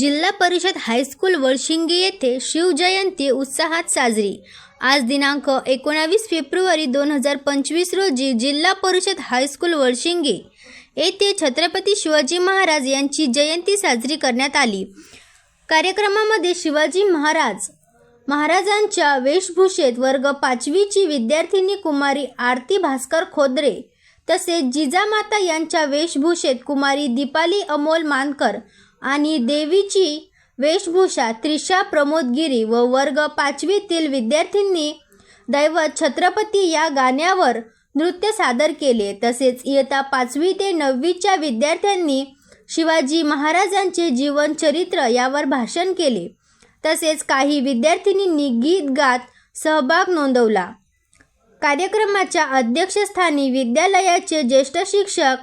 जिल्हा परिषद हायस्कूल वळशिंगे येथे शिवजयंती उत्साहात साजरी. आज दिनांक एकोणावीस फेब्रुवारी दोन हजार पंचवीस रोजी जिल्हा परिषद हायस्कूल वळशिंगे येथे छत्रपती शिवाजी महाराज यांची जयंती साजरी करण्यात आली. कार्यक्रमामध्ये शिवाजी महाराज महाराजांच्या वेशभूषेत वर्ग पाचवीची विद्यार्थिनी कुमारी आरती भास्कर खोदरे तसेच जिजामाता यांच्या वेशभूषेत कुमारी दीपाली अमोल मानकर आणि देवीची वेशभूषा त्रिशा प्रमोदगिरी व वर्ग पाचवीतील विद्यार्थ्यांनी दैवत छत्रपती या गाण्यावर नृत्य सादर केले. तसेच इयत्ता पाचवी ते नववीच्या विद्यार्थ्यांनी शिवाजी महाराजांचे जीवनचरित्र यावर भाषण केले. तसेच काही विद्यार्थिनींनी गीत गात सहभाग नोंदवला. कार्यक्रमाच्या अध्यक्षस्थानी विद्यालयाचे ज्येष्ठ शिक्षक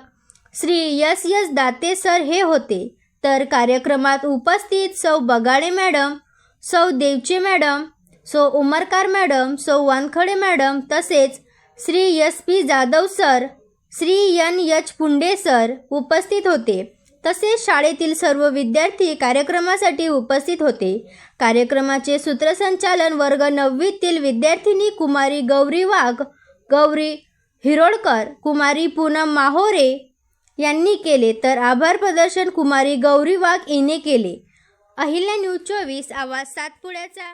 Shri S S Date sir हे होते. तर कार्यक्रमात उपस्थित सौ बगाडे मॅडम सौ देवचे मॅडम सौ उमरकार मॅडम सौ वानखडे मॅडम तसेच Shri S P Jadhav sir Shri N H Punde sir उपस्थित होते. तसेच शाळेतील सर्व विद्यार्थी कार्यक्रमासाठी उपस्थित होते. कार्यक्रमाचे सूत्रसंचालन वर्ग नववीतील विद्यार्थिनी कुमारी गौरी वाघ गौरी हिरोडकर कुमारी पूनम माहोरे यांनी केले तर आभार प्रदर्शन कुमारी गौरी वाघ हिने केले. अहिल्या न्यूज चोवीस आवाज सातपुड्याचा.